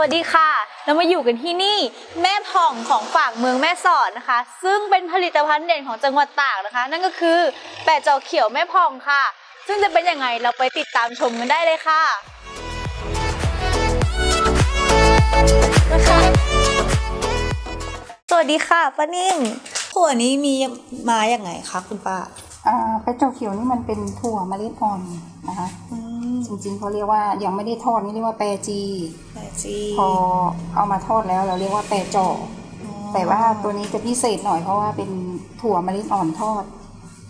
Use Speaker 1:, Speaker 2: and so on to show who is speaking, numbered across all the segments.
Speaker 1: วัสดีค่ะ เรามาอยู่กันที่นี่แม่ผ่องของฝากเมืองแม่สอดนะคะ ซึ่งเป็นผลิตภัณฑ์เด่นของจังหวัดตากนะคะ นั่นก็คือแปะจอเขียวแม่ผ่องค่ะ ซึ่งจะเป็นยังไงเราไปติดตามชมกันได้เลยค่ะนะคะสวัสดีค่ะป้านิ่มขวนี้มีมาอย่างไงคะคุณป้า
Speaker 2: อ่าแปะโจเขียวนี่มันเป็นถั่วเมล็ดอ่อนนะคะ
Speaker 1: อื
Speaker 2: จริงๆเขาเรียกว่ายังไม่ได้ทอดนี่เรียกว่าแปรจี
Speaker 1: แปะจี
Speaker 2: พอเอามาทอดแล้วเราเรียกว่าแปรจอแต่ว่าตัวนี้จะพิเศษหน่อยเพราะว่าเป็นถั่วเมล็ดอ่อนทอด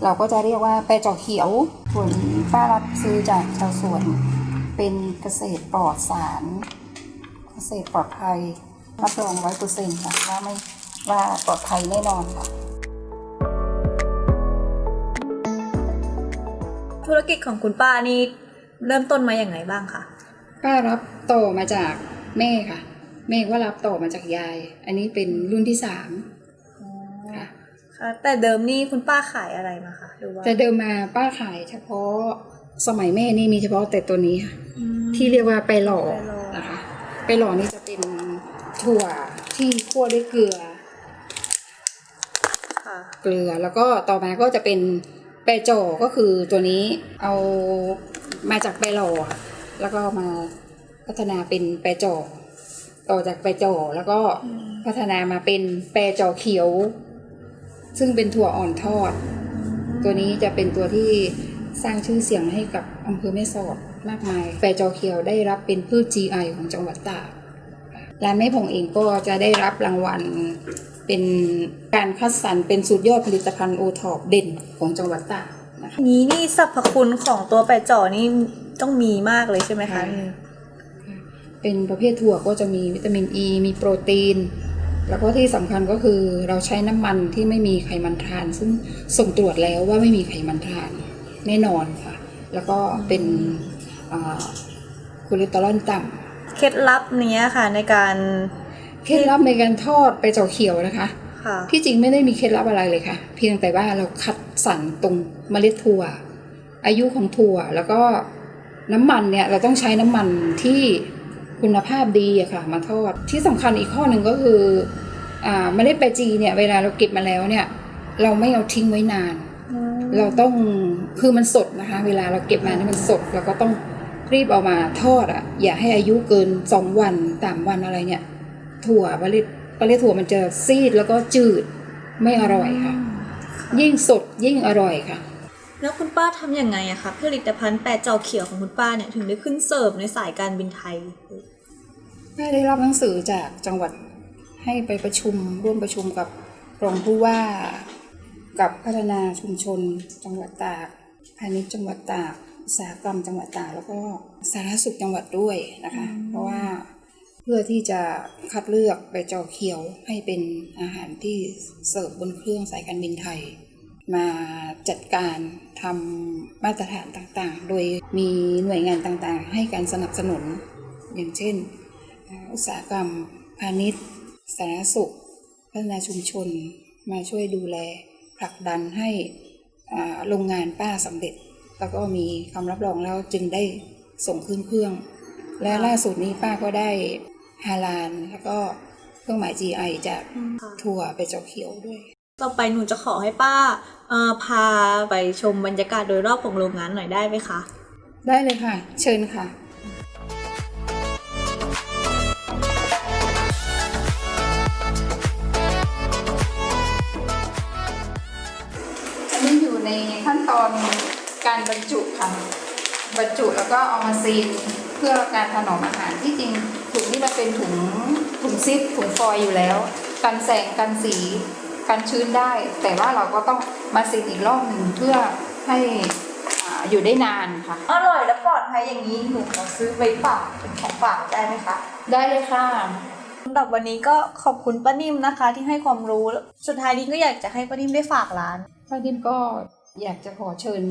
Speaker 2: เราก็จะเรียกว่าแปรจอเขียวถั่วนี้ป้ารับซื้อจากชาวสวน เป็นเกษตรปลอดสาร เกษตรปลอดภัยรับรองร้อยเปอร์เซ็นต์ค่ะว่าไม่ว่าปลอดภัยแน่นอนค่ะ
Speaker 1: ธุรกิจของคุณป้านี่ เริ่มต้นมาอย่างไงบ้างคะ
Speaker 2: ป้ารับต่อมาจากแม่ค่ะ แม่ก็รับต่อมาจากยาย อันนี้เป็นรุ่นที่สามค่ะ
Speaker 1: ค่ะแต่เดิมนี่คุณป้าขายอะไรมาคะหรือว่า
Speaker 2: แต่เดิมมาป้าขายเฉพาะสมัยแม่นี่มีเฉพาะแต่ตัวนี้ค่ะ
Speaker 1: อืม
Speaker 2: ที่เรียกว่าไปหล่อ
Speaker 1: ไปหล่อ
Speaker 2: นะคะ ไปหล่อนี่จะเป็นถั่วที่คั่วด้วยเกลือ
Speaker 1: ค่ะ
Speaker 2: เกลือแล้วก็ต่อมาก็จะเป็นแปรจ่อก็คือตัวนี้เอา มาจากไปหล่อค่ะแล้วก็มาพัฒนาเป็นแปรจ่อต่อจากแปรจ่อแล้วก็พัฒนามาเป็นแปรจอเขียว ซึ่งเป็นถั่วอ่อนทอด ตัวนี้จะเป็นตัวที่สร้างชื่อเสียงให้กับอำเภอแม่สอดมากมาย แปรจอเขียวได้รับเป็นพืช GI ของจังหวัดตากร้านแม่พงเองก็จะได้รับรางวัลเป็นการคัดสรรเป็นสุดยอดผลิตภัณฑ์โอท็อปเด่นของจังหวัดตาก นะคะ
Speaker 1: นี้นี่สรรพคุณของตัวแปะจ่อนี่ต้องมีมากเลยใช่ไหมคะ
Speaker 2: ค่ะเป็นประเภทถั่วก็จะมีวิตามินอ e, ีมีโปรตีน แล้วก็ที่สำคัญก็คือเราใช้น้ำมันที่ไม่มีไขมันทราน ซึ่งส่งตรวจแล้วว่าไม่มีไขมันทรานแน่นอนค่ะ แล้วก็เป็นอ่าคอเลสเตอรอลต่
Speaker 1: เคล็ดลับเนี้ยค่ะในการำ
Speaker 2: เคล็ดลับในการทอดไปเจาเขียวนะคะ
Speaker 1: ค่ะ
Speaker 2: ที่จริงไม่ได้มีเคล็ดลับอะไรเลยค่ะ เพียงแต่ว่าเราคัดสรรตรงเมล็ดถั่ว อายุของถั่วแล้วก็น้ำมันเนี่ยเราต้องใช้น้ำมันที่คุณภาพดีอะค่ะมาทอดที่สำคัญอีกข้อหนึ่งก็คืออ่าเมล็ดแปรจีเนี่ยเวลาเราเก็บมาแล้วเนี่ย เราไม่เอาทิ้งไว้นาน เราต้องคือมันสดนะคะ เวลาเราเก็บมาเนี่ยมันสดเราก็ต้องรีบเอามาทอดอะอย่าให้อายุเกินสองวันสามวันอะไรเนี่ย ถั่วเมล็ด เมล็ดถั่วมันจะซีดแล้วก็จืดไม่อร่อยค่ะ ยิ่งสดยิ่งอร่อยค่ะ
Speaker 1: แล้วคุณป้าทำยังไงอะคะผลิตภัณฑ์แปะจ่อเขียวของคุณป้าเนี่ยถึงได้ขึ้นเสิร์ฟในสายการบินไทย
Speaker 2: แม่ได้รับหนังสือจากจังหวัดให้ไปประชุมร่วมประชุมกับรองผู้ว่า กับพัฒนาชุมชน จังหวัดตากพาณิชย์จังหวัดตากอุตสาหกรรมจังหวัดตากแล้วก็สาธารณสุขจังหวัดด้วยนะคะ เพราะว่าเพื่อที่จะคัดเลือกใบจอเขียวให้เป็นอาหารที่เสิร์ฟบนเครื่องสายการบินไทย มาจัดการทำมาตรฐานต่างๆ โดยมีหน่วยงานต่างๆ ให้การสนับสนุน อย่างเช่น อุตสาหกรรม พาณิชย์ สาธารณสุข พัฒนาชุมชน มาช่วยดูแลผลักดันให้โรงงานป้าสำเร็จ แล้วก็มีคำรับรองแล้วจึงได้ส่งขึ้นเครื่องและล่าสุดนี้ป้าก็ได้ ฮาลาน แล้วก็เครื่องหมาย GI จากถั่วไปเจาเขียวด้วย
Speaker 1: ต่อไปหนูจะขอให้ป้าเอ่อพาไปชมบรรยากาศโดยรอบของโรงงานหน่อยได้ไหมคะ
Speaker 2: ได้เลยค่ะ เชิญค่ะอันนี้อยู่ในขั้นตอนการบรรจุค่ะ บรรจุแล้วก็เอามาซีน เพื่อการถนอมอาหารที่จริงถุงนี่มันเป็นถุงถุงซิปถุงฟอยล์อยู่แล้ว กันแสงกันสีกันชื้นได้ แต่ว่าเราก็ต้องมาซีนอีกรอบหนึ่งเพื่อให้อ่าอยู่ได้นานค่ะ
Speaker 1: อร่อยและปลอดภัยอย่างนี้หนูขอซื้อไปฝากเป็นของฝากได้ไหมคะ
Speaker 2: ได้เลยค่ะ
Speaker 1: สำหรับวันนี้ก็ขอบคุณป้านิ่มนะคะ ที่ให้ความรู้ สุดท้ายนี้ก็อยากจะให้ป้านิ่มได้ฝากร้าน
Speaker 2: ป้าดิมก็อยากจะขอเชิญ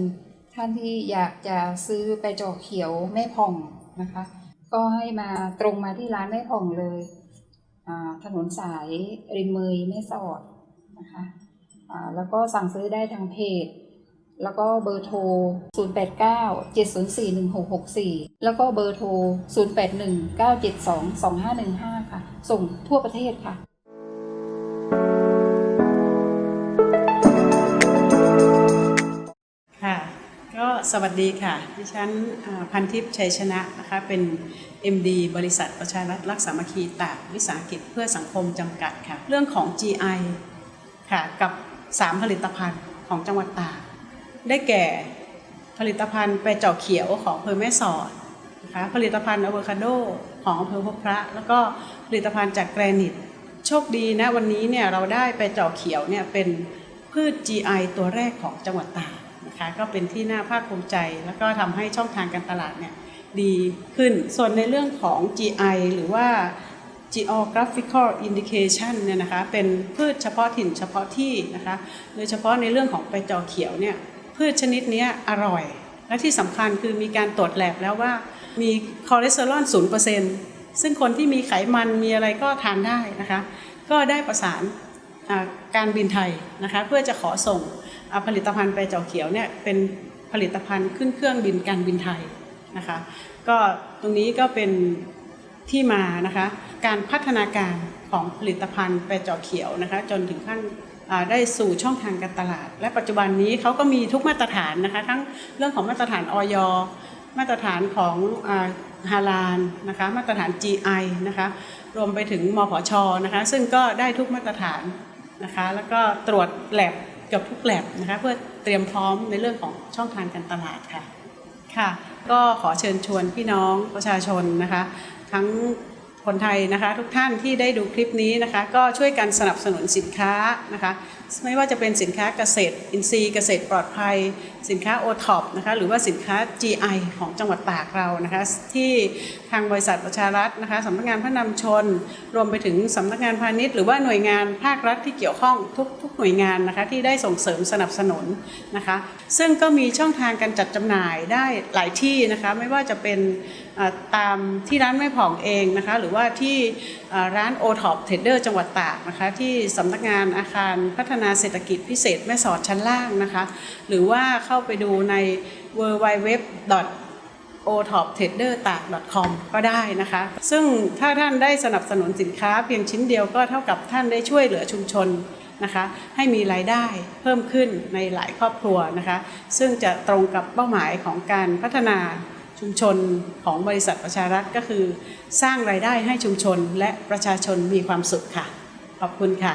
Speaker 2: ท่านที่อยากจะซื้อไปจอเขียวแม่ผ่อง นะคะ ก็ให้มาตรงมาที่ร้านแม่ผ่องเลยถนนสายริมเมยแม่สอดนะคะแล้วก็สั่งซื้อได้ทางเพจ แล้วก็เบอร์โทร 089 704 1664 แล้วก็เบอร์โทร 081 972 2515 ค่ะ ส่งทั่วประเทศค่ะ
Speaker 3: สวัสดีค่ะ ดิฉันพันทิพย์ชัยชนะนะคะ เป็น MD บริษัทประชารัฐรักสามัคคีตากวิสาหกิจเพื่อสังคมจำกัดค่ะ เรื่องของ GI ค่ะ กับ 3 ผลิตภัณฑ์ของจังหวัดตาก ได้แก่ผลิตภัณฑ์แปรเจาะเขียวของอำเภอแม่สอดนะคะผลิตภัณฑ์อะโวคาโดของอำเภอพบพระ แล้วก็ผลิตภัณฑ์จากแกรนิต โชคดีนะวันนี้เนี่ยเราได้แปรเจาะเขียวเนี่ยเป็นพืช GI ตัวแรกของจังหวัดตาก นะคะก็เป็นที่น่าภาคภูมิใจ แล้วก็ทำให้ช่องทางการตลาดเนี่ยดีขึ้น ส่วนในเรื่องของ GI หรือว่า geographical indication เนี่ยนะคะเป็นพืชเฉพาะถิ่นเฉพาะที่นะคะโดยเฉพาะในเรื่องของใบจอเขียวเนี่ยพืชชนิดนี้อร่อย และที่สำคัญคือมีการตรวจแลบแล้วว่ามีคอเลสเตอรอล0%ซึ่งคนที่มีไขมันมีอะไรก็ทานได้นะคะ ก็ได้ประสานการบินไทยนะคะเพื่อจะขอส่ง ผลิตภัณฑ์ไปจอเขียวเนี่ยเป็นผลิตภัณฑ์ขึ้นเครื่องบินการบินไทยนะคะ ก็ตรงนี้ก็เป็นที่มานะคะการพัฒนาการของผลิตภัณฑ์ไปจอเขียวนะคะ จนถึงขั้นได้สู่ช่องทางการตลาด และปัจจุบันนี้เขาก็มีทุกมาตรฐานนะคะทั้งเรื่องของมาตรฐานออยมาตรฐานของฮาลานนะคะมาตรฐาน GI นะคะรวมไปถึงมพชนะคะซึ่งก็ได้ทุกมาตรฐานนะคะแล้วก็ตรวจแลบ เกับทุกแลบนะคะเพื่อเตรียมพร้อมในเรื่องของช่องทางการตลาดค่ะค่ะก็ขอเชิญชวนพี่น้องประชาชนนะคะ ทั้งคนไทยนะคะ ทุกท่านที่ได้ดูคลิปนี้นะคะ ก็ช่วยกันสนับสนุนสินค้านะคะ ไม่ว่าจะเป็นสินค้าเกษตร อินทรีย์เกษตรปลอดภัย สินค้าโอท็อปนะคะหรือว่าสินค้า GI ของจังหวัดตากเรานะคะที่ทางบริษัทประชารัฐนะคะสำนักงานพระนำชน รวมไปถึงสำนักงานพาณิชย์ หรือว่าหน่วยงานภาครัฐที่เกี่ยวข้องทุกทุกหน่วยงานนะคะที่ได้ส่งเสริมสนับสนุนนะคะซึ่งก็มีช่องทางการจัดจำหน่ายได้หลายที่นะคะไม่ว่าจะเป็น ตามที่ร้านแม่ผ่องเองนะคะหรือว่าที่ร้านโอท็อปเทรดเดอร์จังหวัดตากนะคะที่สำนักงานอาคารพัฒนาเศรษฐกิจพิเศษแม่สอดชั้นล่างนะคะหรือว่าเข้าไปดูใน w w w o t o p t r a d e r t a k c o m ก็ได้นะคะ ซึ่งถ้าท่านได้สนับสนุนสินค้าเพียงชิ้นเดียวก็เท่ากับท่านได้ช่วยเหลือชุมชนนะคะให้มีรายได้เพิ่มขึ้นในหลายครอบครัวนะคะ ซึ่งจะตรงกับเป้าหมายของการพัฒนา ชุมชนของบริษัทประชารัฐก็คือ สร้างรายได้ให้ชุมชนและประชาชนมีความสุขค่ะ ขอบคุณค่ะ